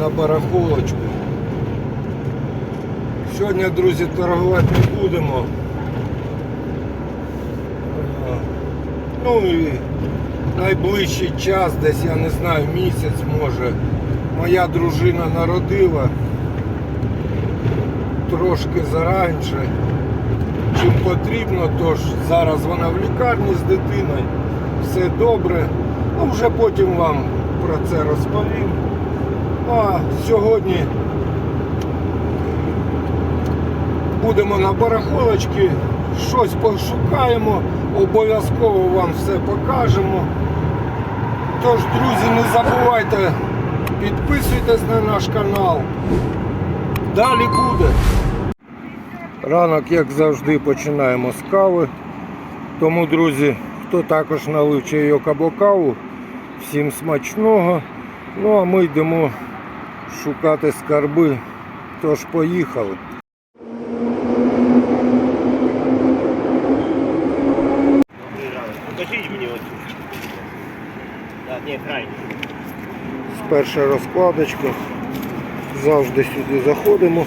на барахолочку. Сьогодні, друзі, торгувати не будемо. Ну і найближчий час, десь я не знаю, місяць може. Моя дружина народила трошки заранше, чим потрібно, тож зараз вона в лікарні з дитиною, все добре. Ну, вже потім вам про це розповім. Ну, а сьогодні будемо на барахолочці, щось пошукаємо, обов'язково вам все покажемо. Тож, друзі, не забувайте, підписуйтесь на наш канал. Далі буде. Ранок, як завжди, починаємо з кави. Тому, друзі, хто також налив чайок або каву, всім смачного. Ну а ми йдемо шукати скарби. Тож поїхали. Покажіть мені оцю. Так, ні, крайню. Перша розкладочка. Завжди сюди заходимо.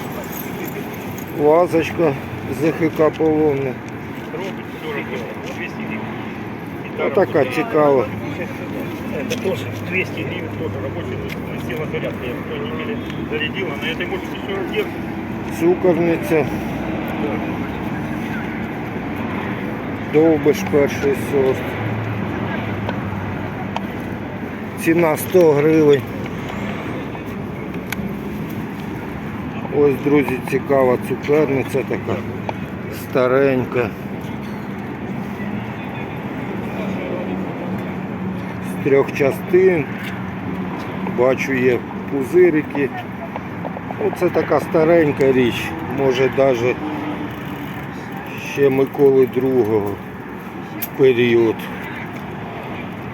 Вазочка ЗХК полонне. Робить 40 євро, 200 гривень. Отака цікава. Это тоже 200 гривен, тоже рабочий, села зарядка, я в той неделе зарядила, на этой мощности 40 евро. Цукорниця. Довбиш перший сорт. Ціна 100 гривень. Ось, друзі, цікава цукерниця така старенька. З трьох частин. Бачу є пузирики. Оце така старенька річ, може навіть ще Миколи II період.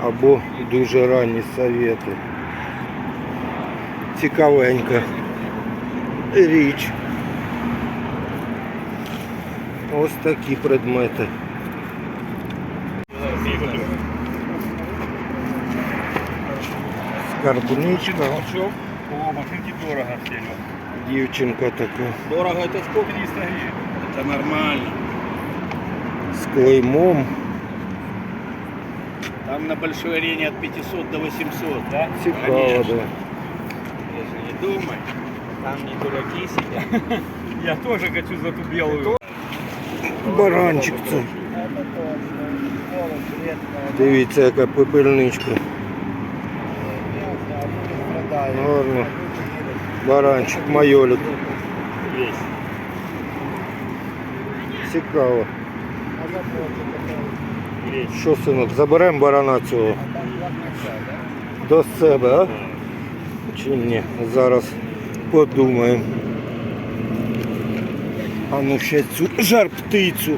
Або дуже ранні совєти. Цікавенька річ. Ось такі предмети. Скарбничка, О, машинки дорого, Серега. дівчинка така. Дорого это сколько? 300 гривен. Это нормально. з клеймом. Там на большой арене от 500 до 800, да? Цікаво, Конечно. да. Я же не думай. Там не дураки сидят. Я тоже хочу за ту белую. Баранчик це. Дивіться, яка пепельничка. Гарно. Баранчик, майолик. Цікаво. Що, синок, заберемо барана цього до себе, а? Чи ні? Зараз подумаємо. А ну ще цю жар птицю.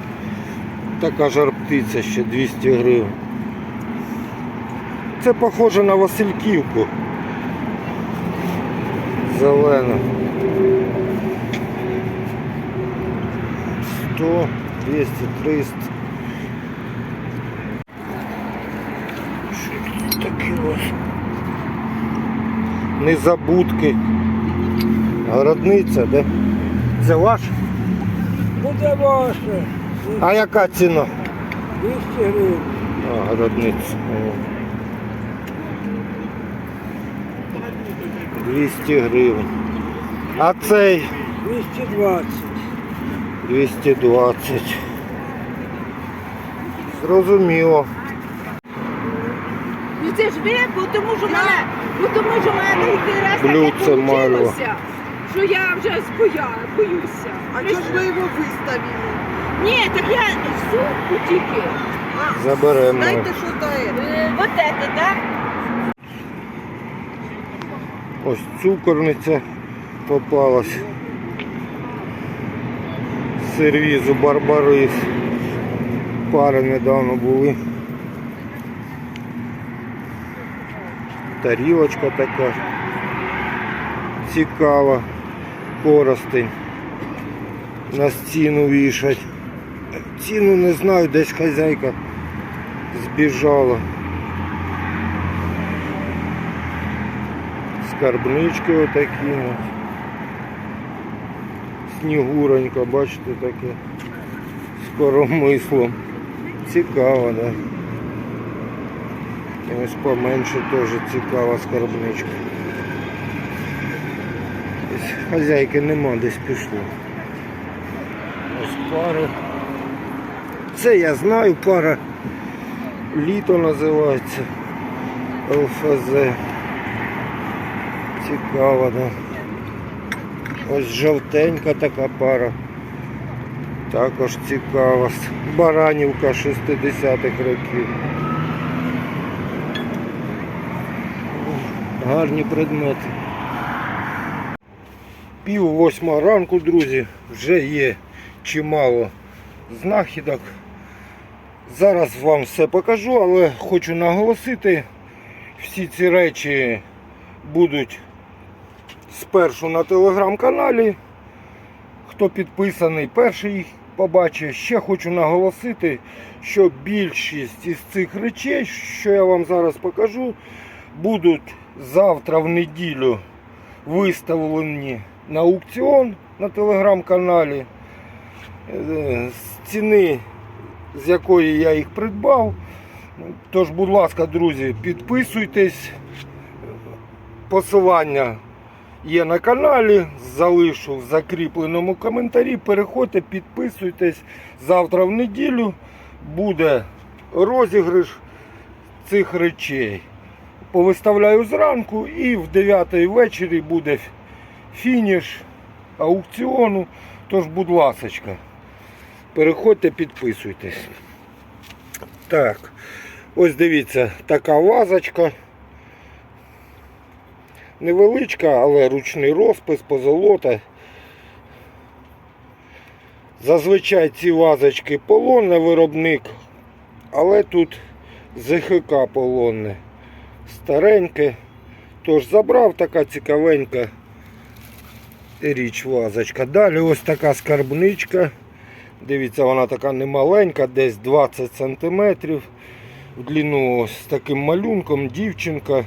Така жар птиця ще 200 гривень. Це похоже на Васильківку. Зелена. 100, 200, 300. Що таке ось? Незабудки. Городниця, де? Це ваш? Буде ваше. А яка ціна? 200 гривень. А, городниця. 200 гривень. А цей 220. 220. Зрозуміло. Ну це ж ви, бо тому що мене, бо тому що мене деякий раз Блюдце мало. получилося, що я вже збоя, боюся. А чого ж ви його виставили? Ні, так я в сумку тільки. Заберемо. Знаєте, що то є? Е, Вот это, так? Ось цукорниця попалась. Сервізу Барбарис. Пари недавно були. Тарілочка така. Цікава. Коростень. На стіну вішать. Ціну не знаю, десь хазяйка збіжала. Скарбнички отакі. от. Снігуронька, бачите, таке. З коромислом. Цікаво, да. І Ось поменше теж цікава скарбничка. Хазяйки нема, десь пішло. Ось пари. Це я знаю, пара літо називається. ЛФЗ. Цікаво, да. Ось жовтенька така пара. Також цікава. Баранівка 60-х років. Гарні предмети. Пів восьма ранку, друзі, вже є чимало знахідок. Зараз вам все покажу, але хочу наголосити, всі ці речі будуть спершу на телеграм-каналі. Хто підписаний, перший їх побачить. Ще хочу наголосити, що більшість із цих речей, що я вам зараз покажу, будуть завтра в неділю виставлені на аукціон на телеграм-каналі. Е, З ціни, з якої я їх придбав. Тож, будь ласка, друзі, підписуйтесь. Посилання є на каналі, залишу в закріпленому коментарі. Переходьте, підписуйтесь. Завтра в неділю буде розіграш цих речей. Повиставляю зранку і в 9 вечері буде фініш аукціону. Тож, будь ласочка, переходьте, підписуйтесь. Так, ось дивіться, така вазочка. Невеличка, але ручний розпис, позолота. Зазвичай ці вазочки полонне виробник, але тут ЗХК полонне. Стареньке. Тож забрав така цікавенька річ вазочка. Далі ось така скарбничка. Дивіться, вона така немаленька, десь 20 см. В длину з таким малюнком дівчинка.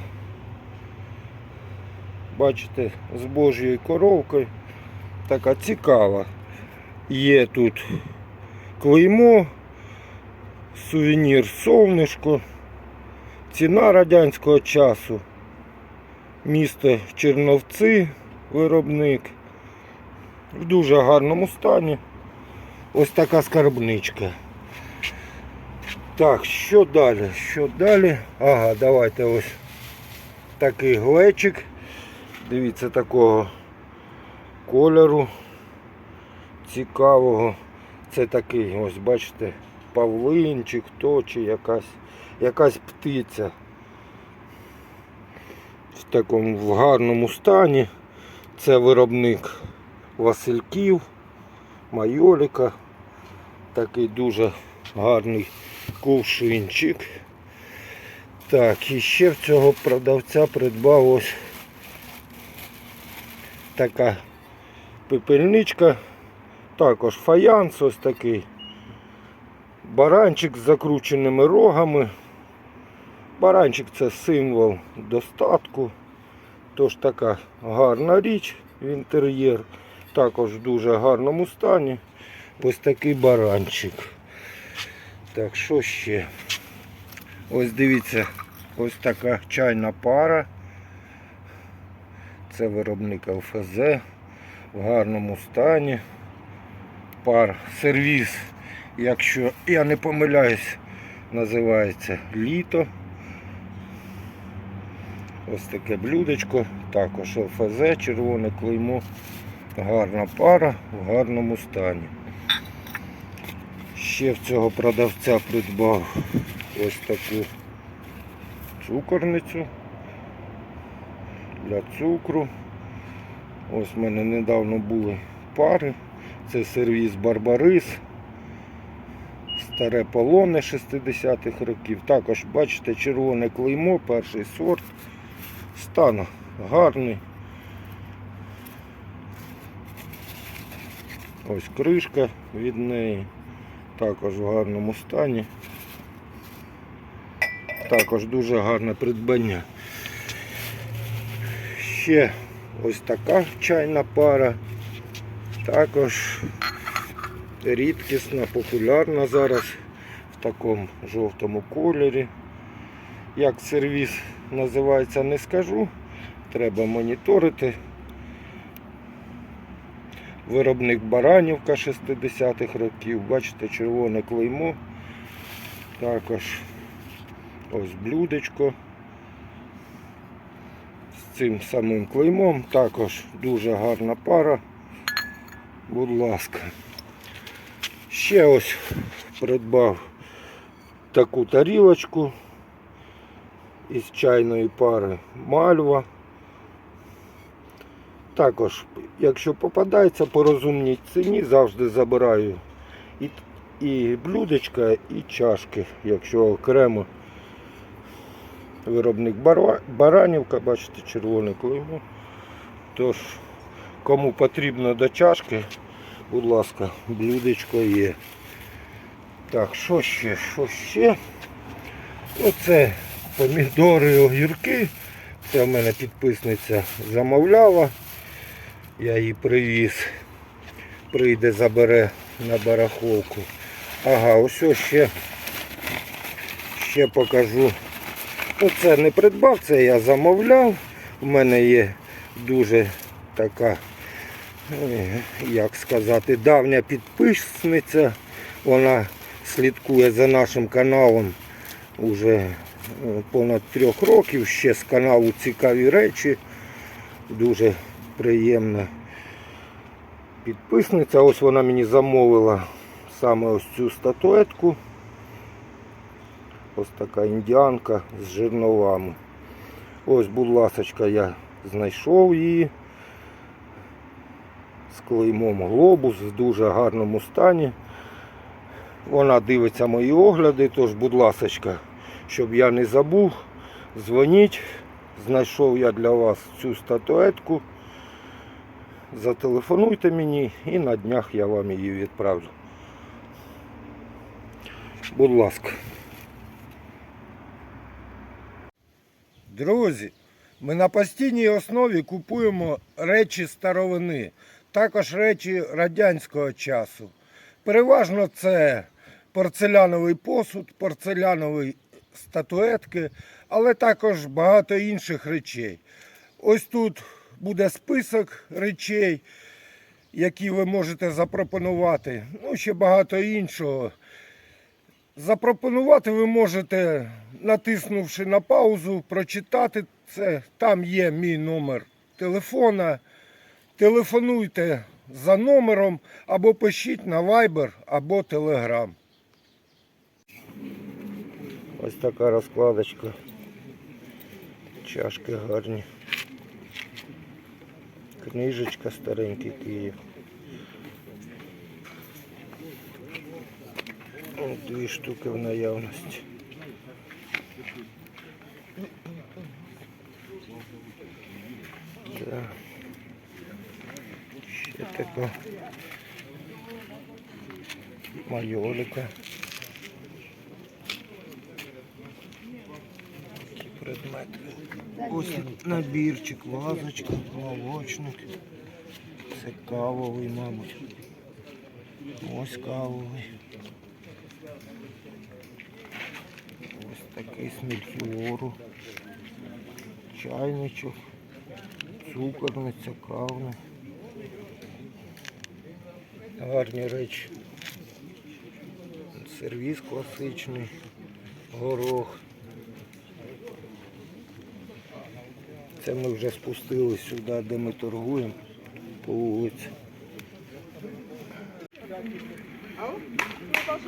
Бачите, з божою коровкою. Така цікава. Є тут клеймо, сувенір солнишко, ціна радянського часу, місто Черновці, виробник. В дуже гарному стані. Ось така скарбничка. Так, що далі? Що далі? Ага, давайте ось такий глечик. Дивіться такого кольору цікавого. Це такий, ось бачите, павлинчик, то чи якась, якась птиця. В такому в гарному стані. Це виробник Васильків, Майоліка. Такий дуже гарний кувшинчик. Так, і ще в цього продавця придбав ось така пепельничка. Також фаянс ось такий. Баранчик з закрученими рогами. Баранчик це символ достатку. Тож така гарна річ в інтер'єр. Також в дуже гарному стані. Ось такий баранчик. Так, що ще? Ось дивіться, ось така чайна пара. Це виробник ЛФЗ в гарному стані. Пар сервіс, якщо я не помиляюсь, називається літо. Ось таке блюдечко, також ЛФЗ, червоне клеймо, гарна пара в гарному стані. Ще в цього продавця придбав ось таку цукорницю для цукру. Ось в мене недавно були пари. Це сервіс Барбарис. Старе полоне 60-х років. Також бачите червоне клеймо, перший сорт. Стан гарний. Ось кришка від неї. Також в гарному стані. Також дуже гарне придбання. Ще ось така чайна пара. Також рідкісна, популярна зараз в такому жовтому кольорі. Як сервіс називається, не скажу. Треба моніторити. Виробник Баранівка 60-х років. Бачите, червоне клеймо. Також ось блюдечко цим самим клеймом. Також дуже гарна пара. Будь ласка. Ще ось придбав таку тарілочку із чайної пари мальва. Також, якщо попадається по розумній ціні, завжди забираю і, і блюдечка, і чашки, якщо окремо. Виробник Баранівка, бачите, червоне клеймо. Тож, кому потрібно до чашки, будь ласка, блюдечко є. Так, що ще? Що ще? Оце помідори, огірки. Це в мене підписниця замовляла. Я її привіз. Прийде, забере на барахолку. Ага, ось ще, ще покажу. Ну, це не придбав, це я замовляв. У мене є дуже така, е, як сказати, давня підписниця. Вона слідкує за нашим каналом уже е, понад трьох років. Ще з каналу цікаві речі. Дуже приємна підписниця. Ось вона мені замовила саме ось цю статуетку. Ось така індіанка з жерновами. Ось, будь ласочка, я знайшов її з клеймом глобус в дуже гарному стані. Вона дивиться мої огляди, тож, будь ласочка, щоб я не забув, дзвоніть. Знайшов я для вас цю статуетку. Зателефонуйте мені і на днях я вам її відправлю. Будь ласка. Друзі, ми на постійній основі купуємо речі старовини, також речі радянського часу. Переважно це порцеляновий посуд, порцелянові статуетки, але також багато інших речей. Ось тут буде список речей, які ви можете запропонувати. Ну, ще багато іншого. Запропонувати ви можете, натиснувши на паузу, прочитати це. Там є мій номер телефона. Телефонуйте за номером або пишіть на Viber або Telegram. Ось така розкладочка. Чашки гарні. Книжечка старенький Київ. Дві штуки в наявності. Так. Ще така майолика. Такі. Ось набірчик, вазочка, молочник. Це кавовий, мабуть. Ось кавовий. Ось такий з мельхіору. Чайничок, цукорниця, кавна. Гарні речі. Сервіс класичний, горох. Це ми вже спустились сюди, де ми торгуємо по вулиці.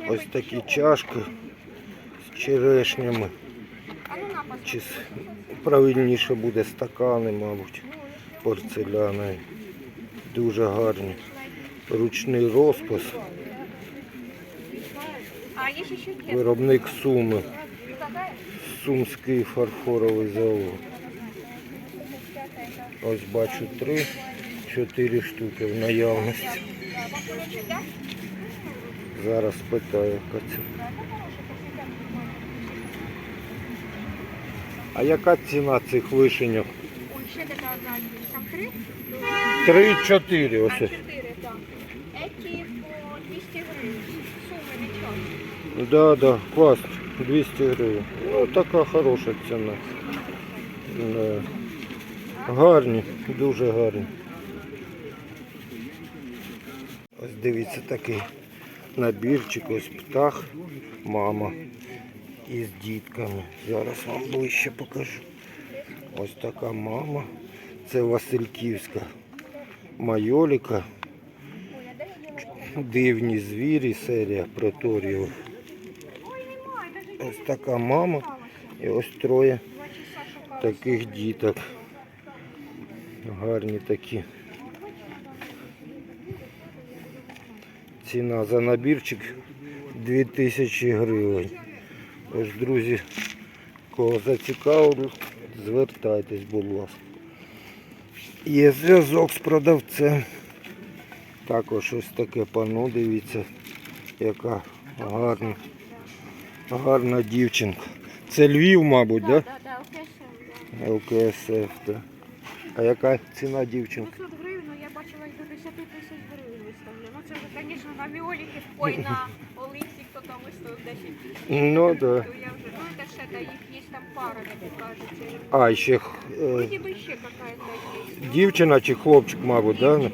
Ось такі чашки з черешнями. Чи правильніше буде стакани, мабуть, порцелянові. Дуже гарні. Ручний розпис. Виробник суми. Сумський фарфоровий завод. Ось бачу три, чотири штуки в наявності. Зараз питаю, яка це. А яка ціна цих вишеньок? Ой, ще така одна, там три? Три-чотири ось. А, чотири, так. Еті по 200 гривень. Суми нічого. Да, да, клас, 200 гривень. Ну, така хороша ціна. Да. Гарні, дуже гарні. Ось дивіться такий набірчик, ось птах, мама із дітками. Зараз вам ближче покажу. Ось така мама. Це Васильківська майоліка. Дивні звірі, серія проторіїв. Ось така мама і ось троє таких діток. Гарні такі. Ціна за набірчик 2000 гривень. Ось, друзі, кого зацікавило, звертайтесь, будь ласка. Є зв'язок з продавцем. Також ось таке пано, дивіться, яка гарна, гарна дівчинка. Це Львів, мабуть, так? Так, так, Да? ЛКСФ, так. А яка ціна дівчинки? 500 гривень, ну я бачила і до 10 тисяч гривень виставлю. Ну це вже, звісно, на Віоліки, ой, на там виставив 10 тисяч. Ну То да. я ну ще, та їх є там пара, як кажуть. А, ще е, Вроді би ще какая-то є. дівчина чи хлопчик, мабуть? Да?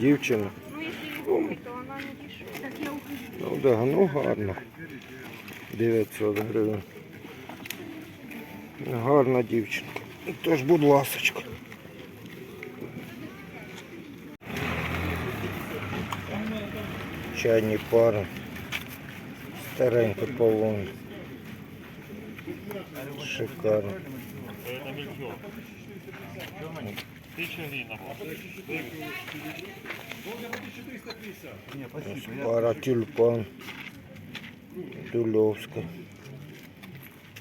Дівчина. Ну, якщо не купить, то вона не дешева. Так я Ну да, ну гарно. 900 гривень. Гарна дівчинка. Тож, будь ласочка. Чайні пари. Старенька полон. Шикарно. Это мельчок. Тысяча гривен. Ось Пара тюльпан. Дульовська.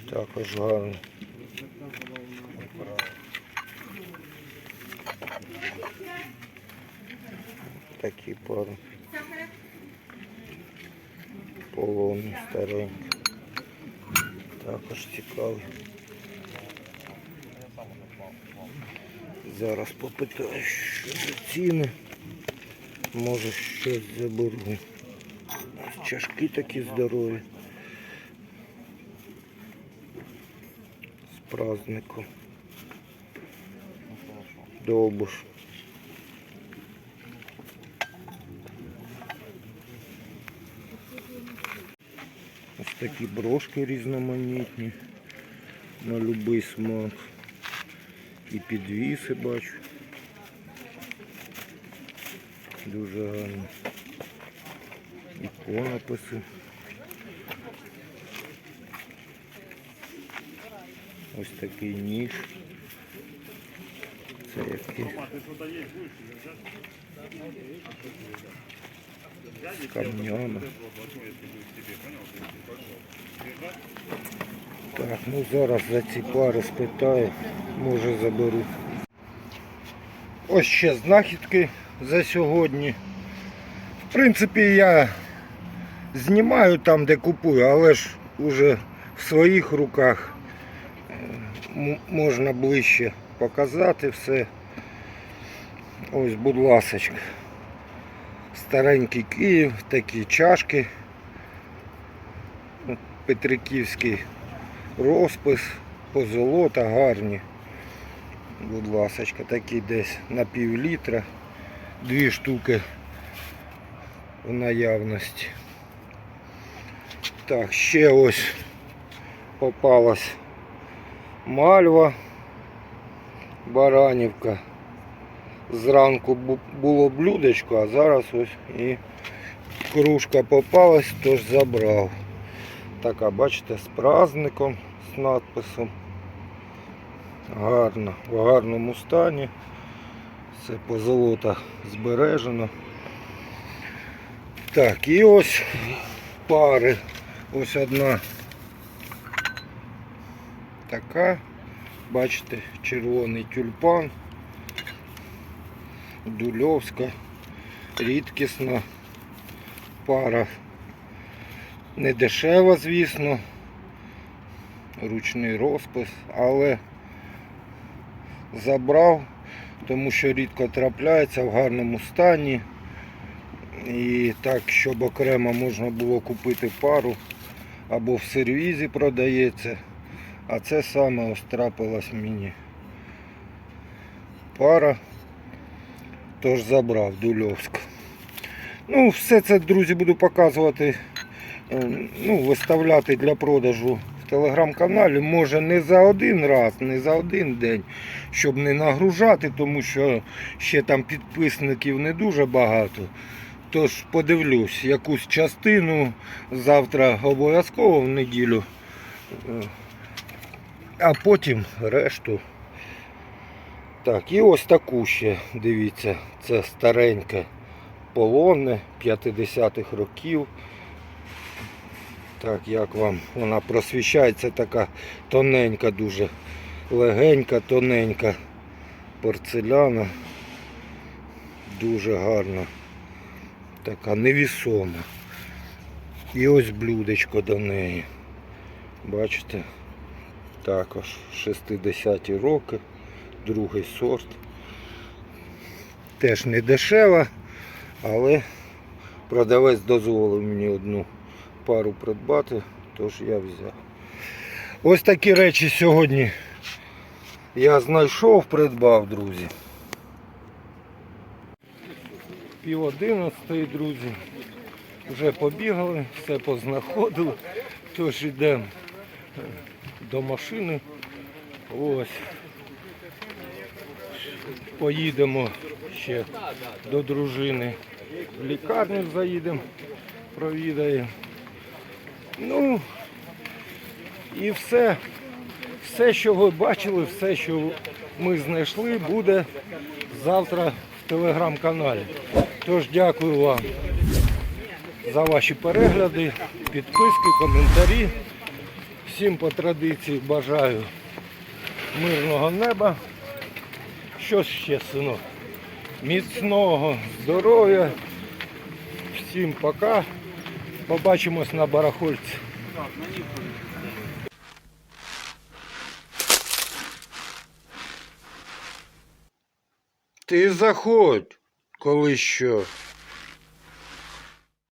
Також гарно. Такі пари. Полони старенькі. Також цікаві. Зараз попитаю, що за ціни. Може щось заберу. Чашки такі здорові. З праздником. Довбуш. Такі брошки різноманітні. На будь-який смак. І підвіси бачу. Дуже гарно. І написи. Ось такий ніж. Це який камнями. Так, ну зараз за ці пари спитаю, може заберу. Ось ще знахідки за сьогодні. В принципі, я знімаю там, де купую, але ж уже в своїх руках можна ближче показати все. Ось, будь ласочка. Старенький Київ, такі чашки. Петриківський розпис, позолота гарні. Будь ласочка, такі десь на пів літра. Дві штуки в наявності. Так, ще ось попалась мальва, баранівка. Зранку було блюдечко, а зараз ось і кружка попалась, тож забрав. Така, бачите, з праздником, з надписом. Гарно, в гарному стані. Все позолота збережено. Так, і ось пари. Ось одна така. Бачите, червоний тюльпан. Дульовська, рідкісна пара. Не дешева, звісно. Ручний розпис, але забрав, тому що рідко трапляється в гарному стані. І так, щоб окремо можна було купити пару або в сервізі продається. А це саме ось трапилась мені пара. Тож забрав Дульовськ. Ну, все це, друзі, буду показувати, е, ну, виставляти для продажу в телеграм-каналі. Може не за один раз, не за один день, щоб не нагружати, тому що ще там підписників не дуже багато. Тож подивлюсь, якусь частину завтра обов'язково в неділю, е, а потім решту. Так, і ось таку ще, дивіться, це стареньке полонне 50-х років. Так, як вам вона просвіщається, така тоненька, дуже легенька, тоненька порцеляна. Дуже гарна. Така невісома. І ось блюдечко до неї. Бачите? Також 60-ті роки, другий сорт. Теж не дешева, але продавець дозволив мені одну пару придбати, тож я взяв. Ось такі речі сьогодні я знайшов, придбав, друзі. Пів одинадцятої, друзі. Вже побігали, все познаходили. Тож йдемо до машини. Ось. Поїдемо ще до дружини. В лікарню заїдемо, провідаємо. Ну і все. Все, що ви бачили, все, що ми знайшли, буде завтра в телеграм-каналі. Тож дякую вам за ваші перегляди, підписки, коментарі. Всім по традиції бажаю мирного неба. Що ще, синок? Міцного здоров'я. Всім пока. Побачимось на барахольці. Ти заходь, коли що.